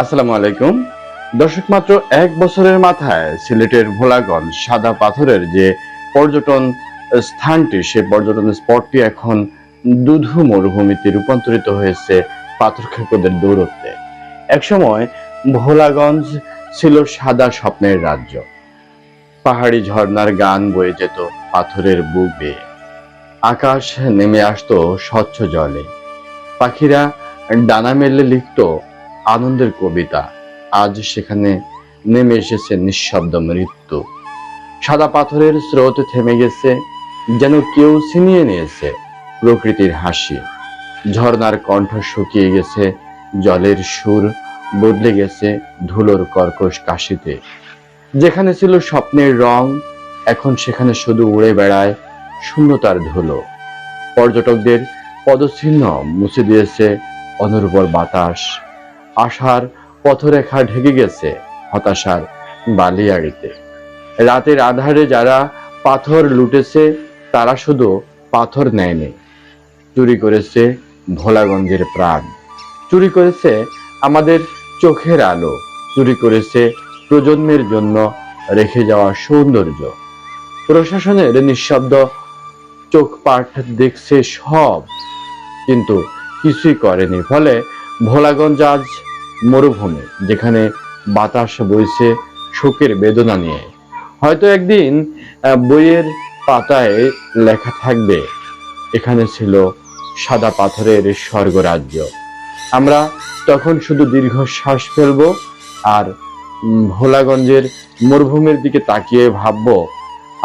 আসসালামু আলাইকুম। দর্শক, মাত্র এক বছরের মাথায় সিলেটের ভোলাগঞ্জ সাদা পাথরের যে পর্যটন স্থানটি, সে পর্যটন স্পটটি এখন দুধু মরুভূমিতে রূপান্তরিত হয়েছে পাথর খেকোদের দৌরত্বে। একসময় ভোলাগঞ্জ ছিল সাদা স্বপ্নের রাজ্য। পাহাড়ি ঝর্ণার গান বয়ে যেত পাথরের বুক। বেয়ে আকাশ নেমে আসতো স্বচ্ছ জলে। পাখিরা ডানা মেলে লিখত আনন্দের কবিতা। আজ সেখানে নেমে এসেছে নিঃশব্দ মৃত্যু। সাদা পাথরের স্রোত থেমে গেছে, যেন কেউ ছিনিয়ে নিয়েছে প্রকৃতির হাসি। ঝর্ণার কণ্ঠ শুকিয়ে গেছে, জলের সুর বদলে গেছে ধুলোর কর্কশ কাশিতে। যেখানে ছিল স্বপ্নের রং, এখন সেখানে শুধু উড়ে বেড়ায় শূন্যতার ধুলো। পর্যটকদের পদচিহ্ন মুছে দিয়েছে অনুর্বর বাতাস। আশার পথরেখা ঢেকে গেছে হতাশার বালিয়াড়িতে। রাতের আধারে যারা পাথর লুটেছে, তারা শুধু পাথর নেয়নি। চুরি করেছে ভোলাগঞ্জের প্রাণ। চুরি করেছে আমাদের চোখের আলো। চুরি করেছে প্রজন্মের জন্য রেখে যাওয়া সৌন্দর্য। প্রশাসনের নিঃশব্দ চোখ পাঠ দেখছে সব, কিন্তু কিছুই করেনি। ফলে ভোলাগঞ্জ আজ মরুভূমি, যেখানে বাতাস বইছে শোকের বেদনা নিয়ে। হয়তো একদিন বইয়ের পাতায় লেখা থাকবে, এখানে ছিল সাদা পাথরের স্বর্গরাজ্য। আমরা তখন শুধু দীর্ঘশ্বাস ফেলব আর ভোলাগঞ্জের মরুভূমির দিকে তাকিয়ে ভাববো,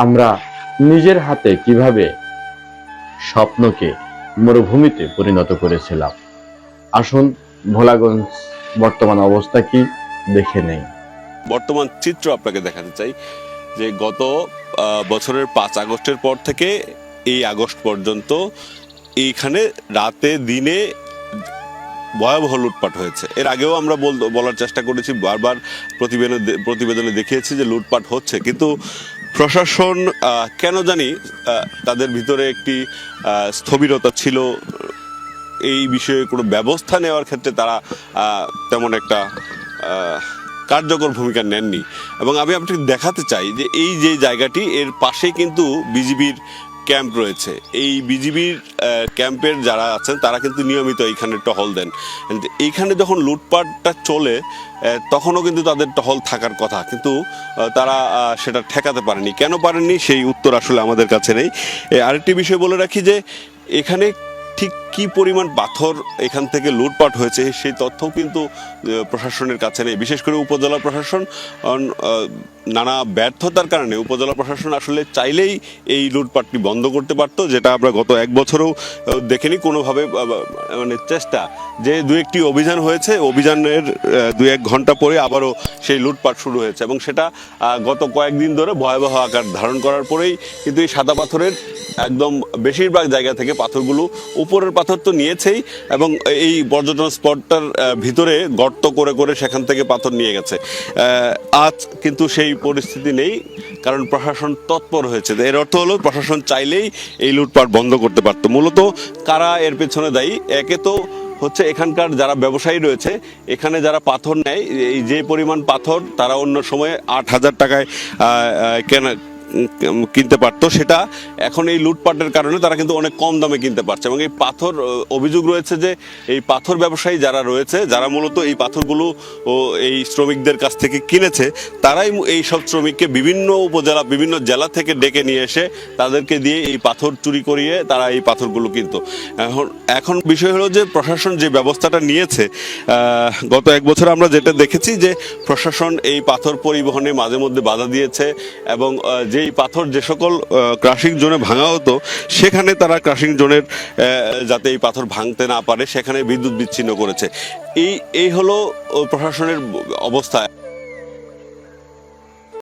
আমরা নিজের হাতে কীভাবে স্বপ্নকে মরুভূমিতে পরিণত করেছিলাম। আসুন ভোলাগঞ্জ বর্তমান অবস্থা কি দেখে নেই। বর্তমান চিত্র আপনাকে দেখাতে চাই যে গত বছরের পাঁচ আগস্টের পর থেকে এই আগস্ট পর্যন্ত এইখানে রাতে দিনে ভয়াবহ লুটপাট হয়েছে। এর আগেও আমরা বল- বলার চেষ্টা করেছি, বারবার প্রতিবেদনে প্রতিবেদনে দেখিয়েছি যে লুটপাট হচ্ছে। কিন্তু প্রশাসন কেন জানি তাদের ভিতরে একটি স্থবিরতা ছিল এই বিষয়ে কোনো ব্যবস্থা নেওয়ার ক্ষেত্রে তারা তেমন একটা কার্যকর ভূমিকা নেননি। এবং আমি আপনাকে দেখাতে চাই যে এই যে জায়গাটি, এর পাশে কিন্তু বিজিবির ক্যাম্প রয়েছে। এই বিজিবির ক্যাম্পের যারা আছেন, তারা কিন্তু নিয়মিত এইখানে টহল দেন। এইখানে যখন লুটপাটটা চলে তখনও কিন্তু তাদের টহল থাকার কথা। কিন্তু তারা সেটা ঠেকাতে পারেনি। কেন পারেননি? সেই উত্তর আসলে আমাদের কাছে নেই। আরেকটি বিষয় বলে রাখি যে, এখানে ঠিক কি পরিমাণ পাথর এখান থেকে লুটপাট হয়েছে সেই তথ্যও কিন্তু প্রশাসনের কাছে নেই। বিশেষ করে উপজেলা প্রশাসন নানা ব্যর্থতার কারণে উপজেলা প্রশাসন আসলে চাইলেই এই লুটপাটটি বন্ধ করতে পারতো, যেটা আমরা গত এক বছরেও দেখিনি কোনোভাবে মানে চেষ্টা যে দু একটি অভিযান হয়েছে, অভিযানের দু এক ঘণ্টা পরে আবারও সেই লুটপাট শুরু হয়েছে এবং সেটা গত কয়েকদিন ধরে ভয়াবহ আকার ধারণ করার পরেই কিন্তু এই সাদা পাথরের একদম বেশিরভাগ জায়গা থেকে পাথরগুলো উপরের পাথর তো নিয়েছেই এবং এই পর্যটন স্পটটার ভিতরে গর্ত করে করে সেখান থেকে পাথর নিয়ে গেছে। আজ কিন্তু সেই পরিস্থিতি নেই, কারণ প্রশাসন তৎপর হয়েছে। এর অর্থ হলো প্রশাসন চাইলেই এই লুটপাট বন্ধ করতে পারতো। মূলত কারা এর পেছনে দায়ী? একে তো হচ্ছে এখানকার যারা ব্যবসায়ী রয়েছে, এখানে যারা পাথর নেয়, এই যে পরিমাণ পাথর, তারা অন্য সময়ে আট হাজার টাকায় কেনা কিনতে পারতো। সেটা এখন এই লুটপাটের কারণে তারা কিন্তু অনেক কম দামে কিনতে পারছে এবং এই পাথর অভিযোগ রয়েছে যে এই পাথর ব্যবসায়ী যারা রয়েছে যারা মূলত এই পাথরগুলো ও এই শ্রমিকদের কাছ থেকে কিনেছে তারাই এই সব শ্রমিককে বিভিন্ন উপজেলা বিভিন্ন জেলা থেকে ডেকে নিয়ে এসে তাদেরকে দিয়ে এই পাথর চুরি করিয়ে তারা এই পাথরগুলো কিনতো। এখন এখন বিষয় হলো যে প্রশাসন যে ব্যবস্থাটা নিয়েছে গত এক বছর আমরা যেটা দেখেছি যে প্রশাসন এই পাথর পরিবহনে মাঝে মধ্যে বাধা দিয়েছে এবং আহ, যেই পাথর যে সকল ক্রাশিং জোনে ভাঙা হতো, সেখানে তারা ক্রাশিং জোনের যাতে এই পাথর ভাঙতে না পারে, সেখানে বিদ্যুৎ বিচ্ছিন্ন করেছে। এই এই হলো প্রশাসনের অবস্থা।